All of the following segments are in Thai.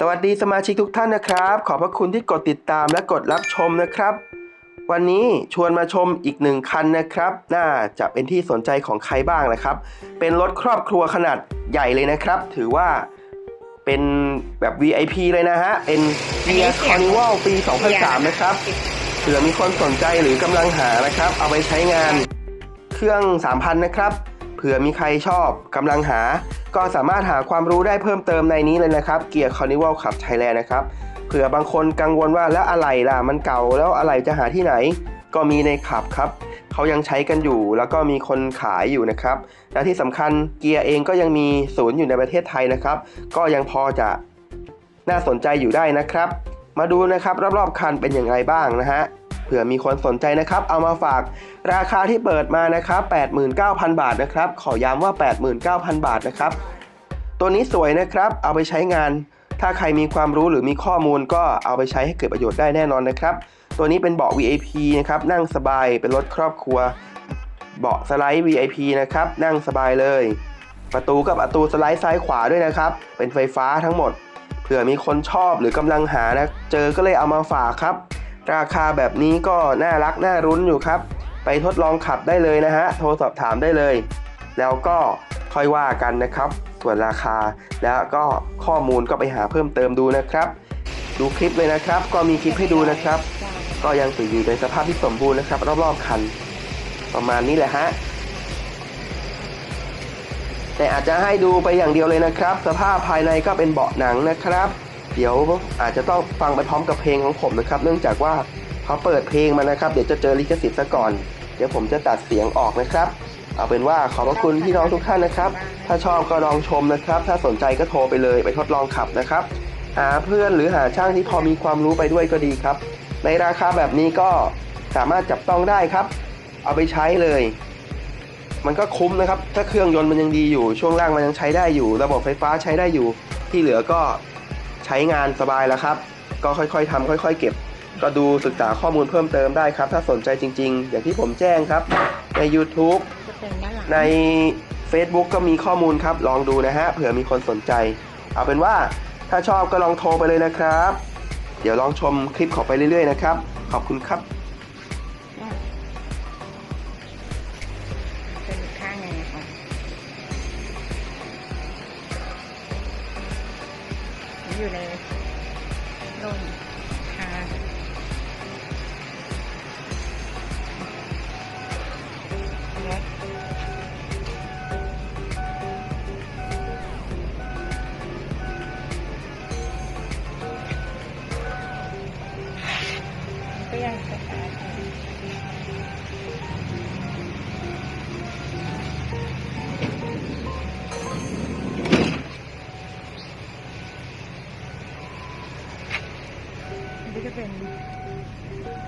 สวัสดีสมาชิกทุกท่านนะครับ ขอบพระคุณที่กดติดตามและกดรับชมนะครับ วันนี้ชวนมาชมอีกหนึ่งคันนะครับ น่าจะเป็นที่สนใจของใครบ้างนะครับ เป็นรถครอบครัวขนาดใหญ่เลยนะครับ ถือว่าเป็นแบบ VIP เลยนะฮะ เป็น Gear เสียง Carnival ปี 2003 นะครับเผื่อมีคนสนใจหรือกำลังหานะครับ เอาไปใช้งานเครื่อง 3,000 นะครับ ผื่อมีใครชอบกำลังหา ก็สามารถหาความรู้ได้เพิ่มเติมในนี้เลยนะครับ เกียร์ Carnival Club Thailand นะครับเผื่อบางคนกังวลว่าแล้วอะไรล่ะมันเก่าแล้วอะไรจะหาที่ไหน ก็มีในขับครับเขายังใช้กันอยู่ แล้วก็มีคนขายอยู่นะครับและที่สำคัญเกียร์เองก็ยังมีศูนย์อยู่ในประเทศไทยนะครับ ก็ยังพอจะน่าสนใจอยู่ได้นะครับ มาดูนะครับรอบๆคันเป็นอย่างไรบ้างนะฮะ เผื่อมีคนสนใจนะครับ เอามาฝากราคาที่เปิดมานะครับ 89,000 บาทนะครับ ขอย้ำว่า 89,000 บาทนะครับ ตัวนี้สวยนะครับ เอาไปใช้งาน ถ้าใครมีความรู้หรือมีข้อมูลก็เอาไปใช้ให้เกิดประโยชน์ได้แน่นอนนะครับ ตัวนี้เป็นเบาะ VIP นะครับ นั่งสบาย เป็นรถครอบครัว เบาะสไลด์ VIP นะครับ นั่งสบายเลย ประตูกับประตูสไลด์ซ้ายขวาด้วยนะครับ เป็นไฟฟ้าทั้งหมด เผื่อมีคนชอบหรือกำลังหานะ เจอก็เลยเอามาฝากครับ ราคาแบบนี้ก็น่ารักน่ารุ้นอยู่ครับ ไปทดลองขับได้เลยนะฮะ โทรสอบถามได้เลย แล้วก็ค่อยว่ากันนะครับ ส่วนราคาแล้วก็ข้อมูลก็ไปหาเพิ่มเติมดูนะครับ ดูคลิปเลยนะครับ ก็มีคลิปให้ดูนะครับ ก็ยังถืออยู่ในสภาพที่สมบูรณ์นะครับ รอบๆคัน ประมาณนี้แหละฮะแต่อาจจะให้ดูไปอย่างเดียวเลยนะครับ สภาพภายในก็เป็นเบาะหนังนะครับ เดี๋ยวอาจจะต้องฟังไปพร้อมกับเพลงของผมนะครับ เนื่องจากว่าเขาเปิดเพลงมานะครับ เดี๋ยวจะเจอลิขสิทธิ์ซะก่อน เดี๋ยวผมจะตัดเสียงออกนะครับ เอาเป็นว่าขอบพระคุณพี่น้องทุกท่านนะครับ ถ้าชอบก็ลองชมนะครับ ถ้าสนใจก็โทรไปเลยไปทดลองขับนะครับ หาเพื่อนหรือหาช่างที่พอมีความรู้ไปด้วยก็ดีครับ ในราคาแบบนี้ก็สามารถจับต้องได้ครับ เอาไปใช้เลย มันก็คุ้มนะครับ ถ้าเครื่องยนต์มันยังดีอยู่ ช่วงล่างมันยังใช้ได้อยู่ ระบบไฟฟ้าใช้ได้อยู่ ที่เหลือก็ ใช้งานสบายแล้วครับ ก็ค่อยๆทำค่อย ๆ เก็บ ก็ดูศึกษาข้อมูลเพิ่มเติมได้ครับ ถ้าสนใจจริง ๆ อย่างที่ผมแจ้งครับ ใน YouTube จะเป็นด้านหลังใน Facebook ก็มีข้อมูลครับ ลองดูนะฮะเผื่อมีคนสนใจ เอาเป็นว่าถ้าชอบก็ลองโทรไปเลยนะครับ เดี๋ยวลองชมคลิปขอไปเรื่อย ๆ นะครับ ขอบคุณครับเป็นอีกข้างหนึงนะคะ อยู่ในร่ม เป็น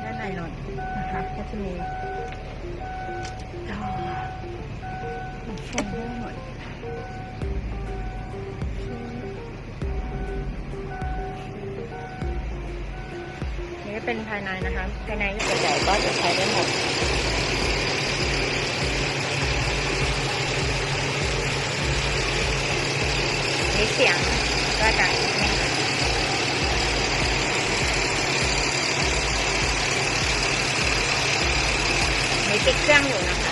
ด้านในรถนะคะก็จะมีจอฟงด้วยหมดนี่ก็เป็นภายในนะคะ ภายในส่ใหญ่ก็จะใช้ได้หมดนี่เสียงก็จะนิดนึงมี อี有เ